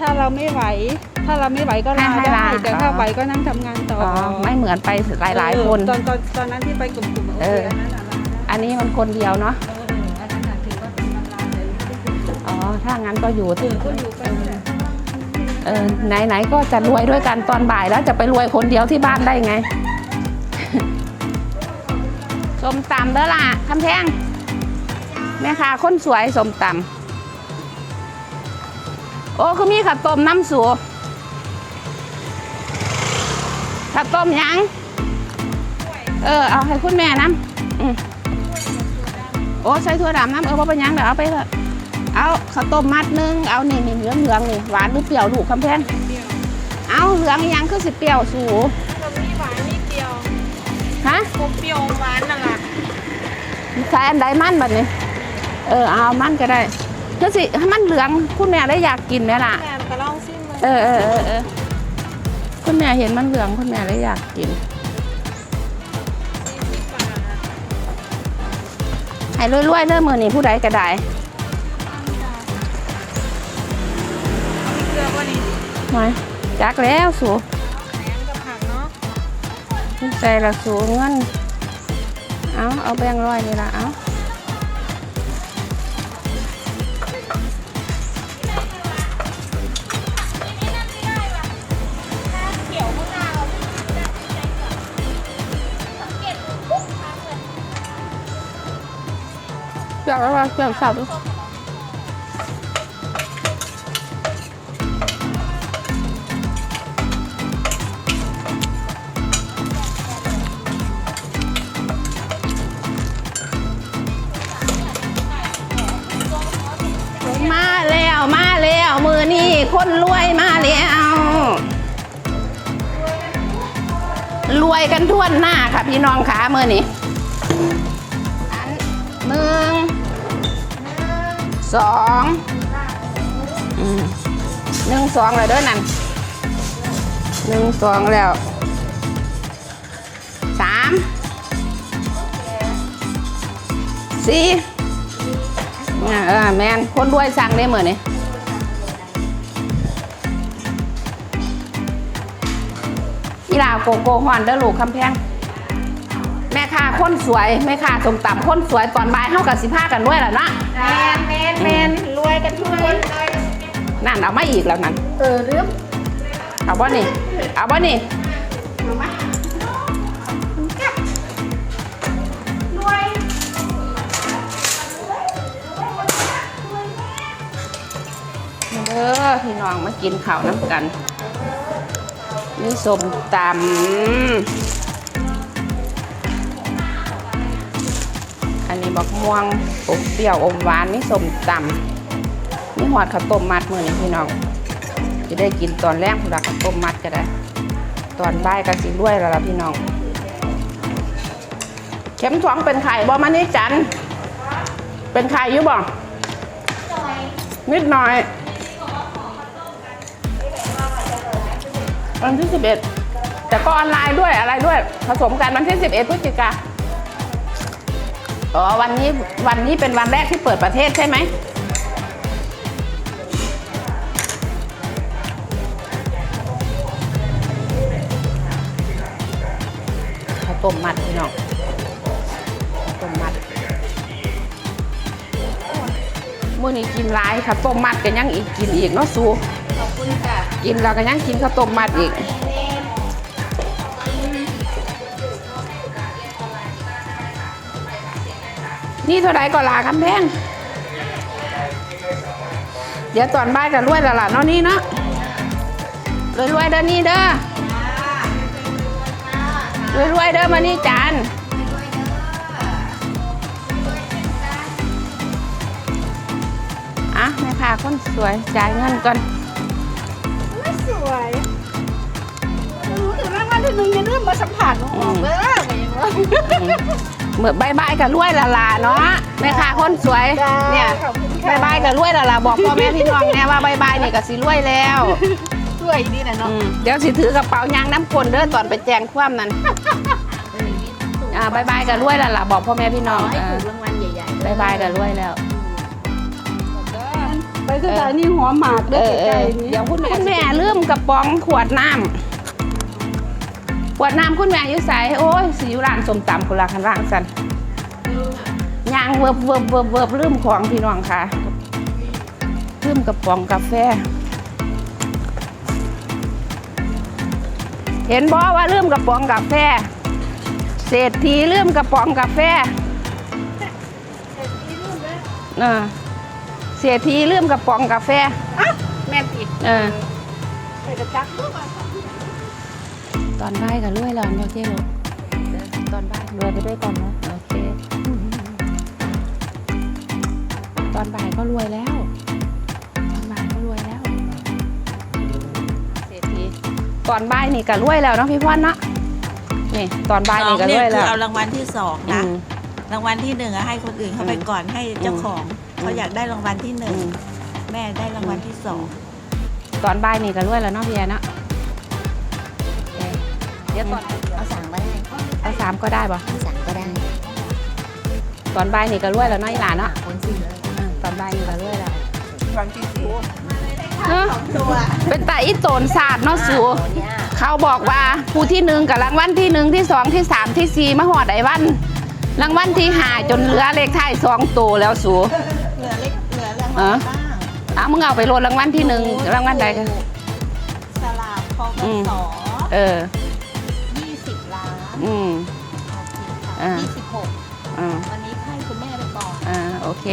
ถ้าเราไม่ไหว ถ้าเราไม่ไหวก็ลาให้ได้ลาแต่อ๋อถ้าไหวก็นั่งทำงานต่ออ๋ออไม่เหมือนไปหลายๆคนเออตอนตอนตอนนั้นที่ไปกลุ่มๆโอเอเคออันนั้นน่ะลาได้อันนี้มันคนเดียวเนาะเอออันนั้นน่ะถือว่าเป็นวันลาเลยไม่ได้เป็นอ๋อถ้างั้นก็อยู่ที่ก็อยู่กันนี่แหละเออไหนๆก็จะรวยด้วยกันตอนบ่ายแล้วจะไปรวยคนเดียวที่บ้านได้ไงสมตำเด้อล่ะคำแพงแม่ค้าคนสวยสมตำ โอ้คือมีข้าวต้มน้ำสูข้าวต้มหยัง เออ เอาให้คุณแม่น้ำอืมโอ้ใส่ถั่วดำน้ำเออว่าเป็นหยังเดี๋ยวเอาไปเถอะเอาข้าวต้มมัดหนึง เอานี่นี่เหลืองเหลืองๆนี่หวานหรือเปรี้ยวลูกคำแพงเอาเหลืองอีหยังคือสิเปรี้ยวสูก็มีหวานนิดเดียวฮะอมเปรี้ยวหวานนั่นแหละใส่อันใดมันแบบนี้เออเอามันก็ได้ คือสิให้มันเหลืองคุณแม่ได้อยากกินไหมล่ะแม่ก็ลองซิมเลยเออเออเออเออคุณแม่เห็นมันเหลืองคุณแม่ได้อยากกินให้รวยๆเริ่มมือนี่ผู้ใดก็ได้เกลือว่านี่มาจักแล้วสูแหนมกับผักเนาะใจละสูเงินเอาเอาแบงค์ร้อยนี่ละเอา เปรี้ยวแล้วเปรี้ยวสาวดูมาแล้วมาแล้วมือนี่คนรวยมาแล้วรวยกันทั่วหน้าค่ะพี่น้องขามือนี่อันหนึ่ง สองอืมหนึ่งสองเลยเด้วยนั่นหนึ่งสองแล้วสามสี่เออแมนคนรวยสั่งได้เหมือนนี่อีลาวโกโก้ฮอนเด้อลูกคำแพง ค้าคนสวยแม่ค้าสมตำคนสวยตอนบ่ายเท่ากับสิบห้ากันด้วยแหละนะแมนแมนแมนรวยกันทุกคนเลยนั่นเอามาอีกแล้วนั่นเออลืมเอาบ่นี่เอาบ่นี่รวยเด้อพี่น้องมากินข้าวน้ำกันมีสมตำ มีบักม่วงอบเปรี้ยวอมหวานนี่สมตำนี่หอดข้าวต้มมัดมือนี่พี่น้องจะได้กินตอนแรกพุ่นละข้าวต้มมัดก็ได้ ตอนบ่ายก็สิรวยแล้วล่ะพี่น้อง เข็มสองเป็นไข่บ่มานี่จันเป็นไข่ยู่บ่นิดหน่อยวันที่11แต่ก็ออนไลน์ด้วยอะไรด้วย ผสมกันวันที่11พฤศจิกา อ๋อวันนี้วันนี้เป็นวันแรกที่เปิดประเทศใช่ไหมข้าวต้มมัดพี่น้องข้าวต้มมัดมื่อนี้กินหลายข้าวต้มมัดกันยังอีกกินอีกเนาะสูขอบคุณค่ะกินแล้วก็ยังกินข้าวต้มมัดอีก นี่เท่าไรก็ลาคำแพง เดี๋ยวตอนบ่ายก็รวยและล่ะเนาะนี่เนาะรวยรวยๆเด้อนี่เด้อรวยรวยๆเด้อมานี่จานอะแม่ค้าคนสวยจ่ายเงินก่อนไม่สวยรู้ถึงรางวัลที่หนึ่งอย่าลืมมาสัมผัสน้องออกเด้อก็ยังว่า เหมือนบายบายกับรวยละลาเนาะแม่ค้าคนสวยจ้าเนี่ยขอบคุณค่ะบายบายกับรวยละลาบอกพ่อแม่พี่น้องแน่ว่าบายบายนี่ก็สิรวยแล้วสวยดีนะอืเนาะมเดี๋ยวสิถือกระเป๋ายางน้ำกลนเด้อตอนไปแจ้งความนั้นอ่าบายบายกับรวยละลาบอกพ่อแม่พี่น้องให้เอถูอกรางวัลใหญ่ๆบายบายกับรวยแล้วเไปสถานีหัวหมากเอเด้ออเอใกล้อๆนี้เดี๋ยวคุณแม่คุณแม่ลืมกระป๋องขวดน้ำ ขวดน้ำคุณแม่อยู่ใสโอ้ยสิอยู่ร้านสมตำคนละคันร่างสันยางเวิบเวิบเวิบเวิบลืมของพี่น้องค่ะลืมกระป๋องกาแฟ เห็นบอว่าลืมกระป๋องกาแฟ เศรษฐีลืมกระป๋องกาแฟเออเศรษฐีลืมกระป๋องกาแฟอะแม่นอีกเออไปกระจัก อะตอนบ่ายก็รวยแล้วเนาะเจ๊ลูกตอนบ่ายรวยไปด้วยกันนะโอเค ตอนบ่ายก็รวยแล้ว ตอนบ่ายก็รวยแล้ว เศรษฐีตอนบ่ายนี่ก็รวยแล้วเนาะพี่พรเนาะนี่ตอนบ่ายนี่ก็รวยคืแล้อวเอารางวัลที่สองอืนะมรางวัลที่หนึ่งอะให้คนอื่นเขาไปอืมก่อนให้เจ้าของอืมเขาอยากได้รางวัลที่หนึ่งอืมแม่ได้รางวัลที่สอง ตอนบ่ายนี่ก็รวยแล้วเนาะพี่แอนเนาะเอ๊ะ เดี๋ยวตอนเอาสามก็ได้เอาสามก็ได้ป่ะเอาสามก็ได้ตอนบ่ายนี่ก็รวยแล้วเนาะอีหลานเนาะคนสี่เลยอะตอนบ่ายนี่ก็รวยแล้ววันที่สี่เนอะตัวเป็นตาอีโตนศาสตร์เนาะสูตัวเนี้ยเขาบอกว่าผู้ที่หนึ่งกับรางวัลที่หนึ่งที่สองที่สามที่สี่มาหอดไอ้วันรางวัลที่ห้าจนเหลือเลขท้ายสองตัวแล้วสูเหลือเล็กเหลือรางเอวัลอบ้างอ้าวมึงเอาไปโหลดรางวัลที่หนึ่งรางวัลใดกันสลากพกอืมสเออยี่สิบล้าน อืมอ่า ยี่สิบหกอ่าวันนี้ให้คุณแม่ไปก่อนอ่าโอเค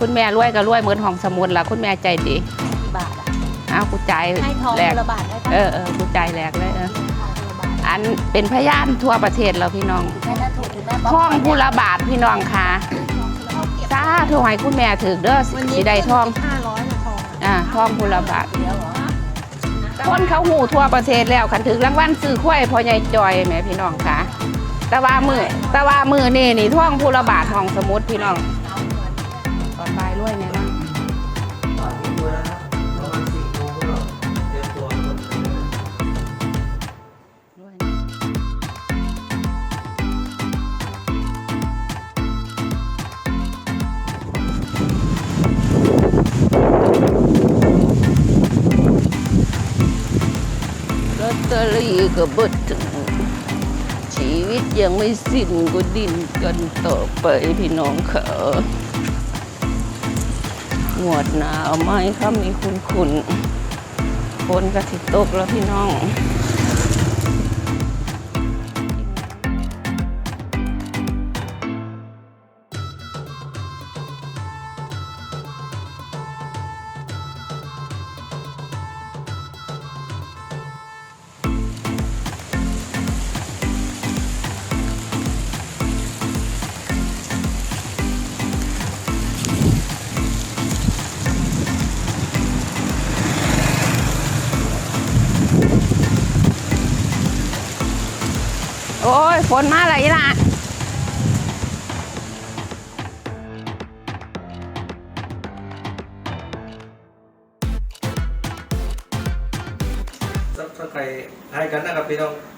คุณแม่รวยก็รวยเหมือนของสมุนละคุณแม่ใจดีกี่บาทอะอ้าวกูจ่ายให้ทองแหลกคนละบาทได้ปะเออเออกูจ่ายแหลกเลยเออทองคนละบาทอันเป็นพยานทั่วประเทศแล้วพี่น้องแม่น่าถูกคุณแม่บอกท่องผู้ละบาทพี่น้องค่ะสาธุให้คุณแม่ถึกเด้อวันสินี้ได้ท่องห้าร้อยละทองอะอ่าท่องผู้ละบาท เดี๋ยวเหรอ คนเขาหูทั่วประเทศแล้วคันถึงรางวัลซื้อควายพอใหญ่จอยแหม่พี่น้องคะแต่ว่ามือแต่ว่ามือนี่นี่ท่องผู้ละบาทของสมุดพี่น้องตอนบ่ายรวยแน่นอน ตเตอรี่ก็บิดถึง ชีวิตยังไม่สิ้นก็ดิ้นกันต่อไปพี่น้องค่ะหวดหนาวไหมครับมีคุณคุณคนกระสิตกแล้วพี่น้อง โอ้ยฝนมาเลยล่ะซับสไครให้กันนะครับพี่น้อง